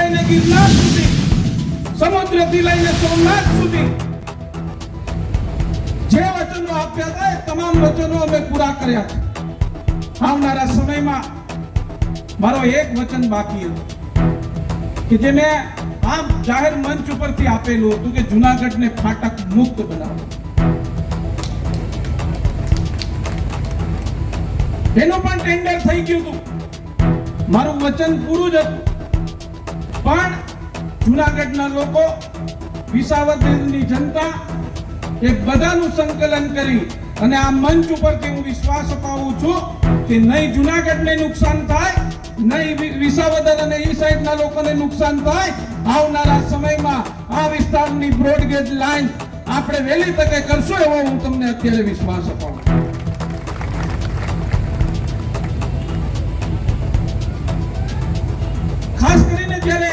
લઈને ગિરનાર સુધી, સમુદ્રથી લઈને સોમનાથ સુધી. જે વચનો આપ્યા હતા એ તમામ વચનો અમે પૂરા કર્યા છે. આવનારા સમયમાં મારો એક વચન બાકી હતો, કે જે મેં આમ જાહેર મંચ ઉપરથી આપેલું હતું કે જુનાગઢને ફાટક મુક્ત બનાવો. એનું પણ ટેન્ડર થઈ ગયું હતું. મારું વચન પૂરું જ હતું. પણ જુનાગઢના લોકો વિસાવદરની જનતા એ બધાનું સંકલન કરી અને આ મંચ ઉપરથી હું વિશ્વાસ અપાવું છું કે નહીં જુનાગઢને નુકસાન થાય, નહીં વિસાવદર અને ઈ સાઈડના લોકોને નુકસાન થાય, આવનારા સમયમાં આ વિસ્તારની બ્રોડગેજ લાઈન આપણે વહેલી તકે કરશું એવો હું તમને અત્યારે વિશ્વાસ અપાવું ખાસ કરીને જ્યારે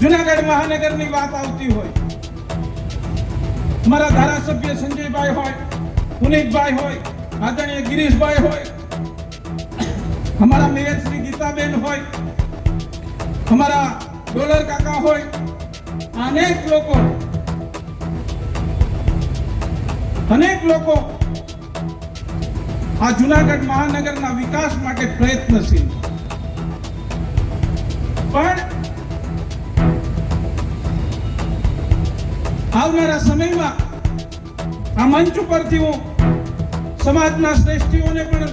જુનાગઢ મહાનગરની વાત આવતી હોય અમારા ધારાસભ્ય સંજયભાઈ હોય, પુનિતભાઈ હોય, આદરણીય ગિરીશભાઈ હોય, અમારા મેયર શ્રી ગીતાબેન હોય, અમારા ડોલર કાકા હોય, અનેક લોકો અનેક લોકો આ જુનાગઢ મહાનગરના વિકાસ માટે પ્રયત્નશીલ. પણ આવનારા સમયમાં આ મંચ ઉપરથી હું સમાજના શ્રેષ્ઠીઓને પણ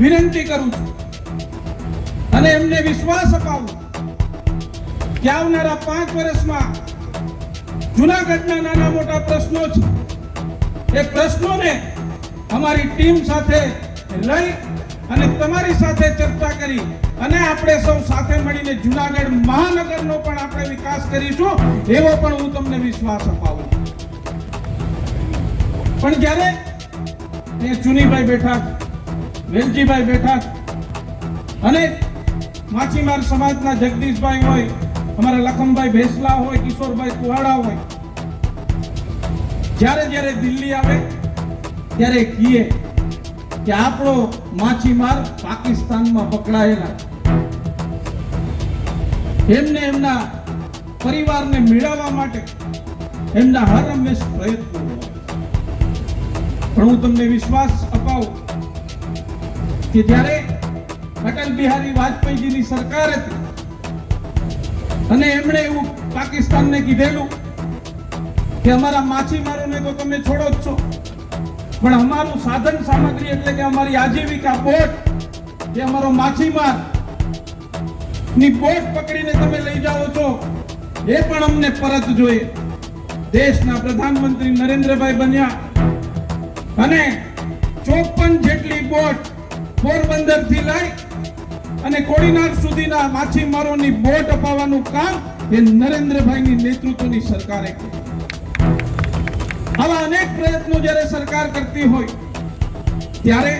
વિનંતી કરું છું અને એમને વિશ્વાસ અપાવું કે આવનારા પાંચ વર્ષમાં જુનાગઢના નાના મોટા પ્રશ્નો છે. એ પ્રશ્નોને અમારી ટીમ સાથે લઈ અને તમારી સાથે ચર્ચા કરી અને આપણે સૌ સાથે મળીને જુનાગઢ મહાનગરનો પણ આપણે વિકાસ કરીશું, એવો પણ હું તમને વિશ્વાસ અપાવું પણ જ્યારે એ ચુનીભાઈ બેઠા, વેલજીભાઈ બેઠા અને માછીમાર સમાજના જગદીશભાઈ હોય, અમારા લખમભાઈ ભેસલા હોય, કિશોરભાઈ કુહાડા હોય, જ્યારે જ્યારે દિલ્હી આવે, ત્યારે કહીએ કે આપણો માછીમાર પાકિસ્તાનમાં પકડાયેલા એમને એમના પરિવારને મેળવવા માટે એમના હર હંમેશ પ્રયત્નો પણ હું તમને વિશ્વાસ અપાવું કે જ્યારે અટલ બિહારી વાજપેયીજીની સરકાર હતી અને એમણે એવું પાકિસ્તાનને કીધેલું કે અમારા માછીમારોને તો તમે છોડો જ છો. પણ અમારું સાધન સામગ્રી એટલે કે અમારી આજીવિકા બોટ જે અમારો માછીમાર ની બોટ પકડીને તમે લઈ જાઓ છો. એ પણ અમને પરત જોઈએ. દેશના પ્રધાનમંત્રી નરેન્દ્રભાઈ બન્યા. અને ચોપન જેટલી બોટ પોરબંદરથી લઈ અને કોડીનાર સુધીના માછીમારોની બોટ અપાવવાનું કામ એ નરેન્દ્રભાઈની નેતૃત્વની સરકારે આવા અનેક પ્રયત્નો જ્યારે સરકાર કરતી હોય, ત્યારે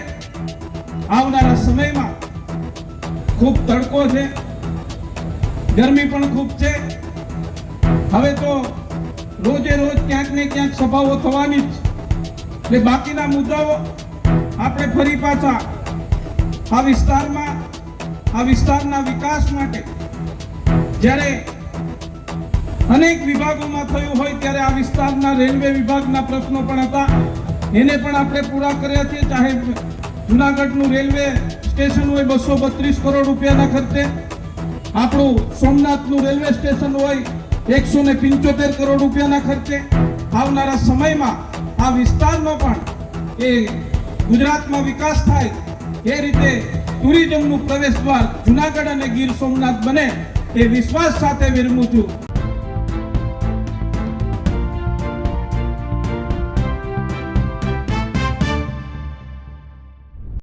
આવનારા સમયમાં ખૂબ તડકો છે. ગરમી પણ ખૂબ છે. હવે તો રોજે રોજ ક્યાંક ને ક્યાંક સભાઓ થવાની જ. એટલે બાકીના મુદ્દાઓ આપણે ફરી પાછા આ વિસ્તારમાં, આ વિસ્તારના વિકાસ માટે. જ્યારે અનેક વિભાગોમાં થયું હોય ત્યારે આ વિસ્તારના રેલવે વિભાગના પ્રશ્નો પણ હતા. એને પણ આપણે પૂરા કર્યા છે. ચાહે જુનાગઢનું રેલવે સ્ટેશન હોય બસો બત્રીસ કરોડ રૂપિયાના ખર્ચે. આપણું સોમનાથનું રેલવે સ્ટેશન હોય, એકસો ને પંચોતેર કરોડ રૂપિયાના ખર્ચે આવનારા સમયમાં આ વિસ્તારનો પણ એ ગુજરાતમાં વિકાસ થાય, એ રીતે ટુરિઝમનું પ્રવેશ દ્વાર જુનાગઢ અને ગીર સોમનાથ બને, એ વિશ્વાસ સાથે વિરમું છું.